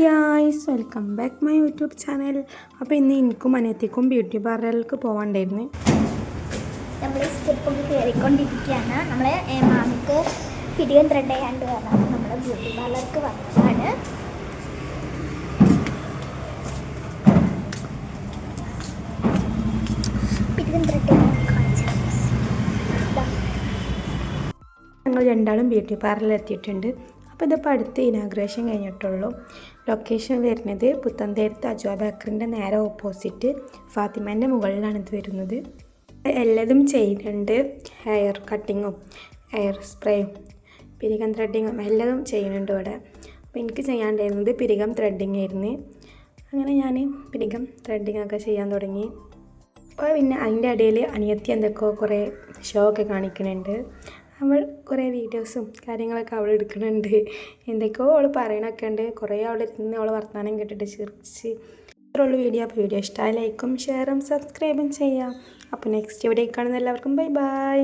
Guys welcome back my YouTube channel അപ്പോൾ ഇന്ന് എനിക്കും അനിയത്തിക്കും ബ്യൂട്ടി പാർലറിലേക്ക് പോകണ്ടായിരുന്നു നമ്മൾ സ്റ്റെപ്പൊക്കെ കയറിക്കൊണ്ടിരിക്കുകയാണ്. നമ്മൾ മാമിക്ക് പിടിയും ത്രെഡ് ചെയ്യാണ്ട് വരണം നമ്മൾ ബ്യൂട്ടി പാർലർക്ക് വന്നതാണ്. പിടിയും ത്രെഡ് കാണിച്ചാൽ ഞങ്ങൾ രണ്ടാളും ബ്യൂട്ടി പാർലറിൽ എത്തിയിട്ടുണ്ട്. അപ്പോൾ ഇതിപ്പോൾ അടുത്ത് ഇനാഗ്രേഷൻ കഴിഞ്ഞിട്ടുള്ളൂ. ലൊക്കേഷൻ വരുന്നത് പുത്തന്തേരത്ത് അജോ ബേക്കറിന്റെ നേരെ ഓപ്പോസിറ്റ് ഫാത്തിമേന്റെ മുകളിലാണ് ഇത് വരുന്നത്. എല്ലതും ചെയ്യുന്നുണ്ട്. ഹെയർ കട്ടിങ്ങും ഹെയർ സ്പ്രേയും പിരികം ത്രെഡിങ്ങും എല്ലതും ചെയ്യുന്നുണ്ട് ഇവിടെ. അപ്പോൾ എനിക്ക് ചെയ്യാണ്ടായിരുന്നത് പിരികം ത്രെഡിങ് ആയിരുന്നു. അങ്ങനെ ഞാൻ പിരികം ത്രെഡിങ് ഒക്കെ ചെയ്യാൻ തുടങ്ങി. അപ്പോൾ പിന്നെ അതിന്റെ ഇടയിൽ അനിയത്തി എന്തൊക്കെയോ കുറേ ഷോ ഒക്കെ കാണിക്കുന്നുണ്ട്. അവൾ കുറേ വീഡിയോസും കാര്യങ്ങളൊക്കെ അവൾ എടുക്കുന്നുണ്ട്. എന്തൊക്കെയോ അവൾ പറയണൊക്കെ ഉണ്ട്. കുറേ അവിടെ ഇരുന്ന് അവൾ വർത്തമാനം കേട്ടിട്ട് ചിരിച്ച്. ഇത്രയുള്ള വീഡിയോ. അപ്പോൾ വീഡിയോ ഇഷ്ടമായി ലൈക്കും ഷെയറും സബ്സ്ക്രൈബും ചെയ്യാം. അപ്പോൾ നെക്സ്റ്റ് വീഡിയോ കാണുന്ന എല്ലാവർക്കും ബൈ ബൈ.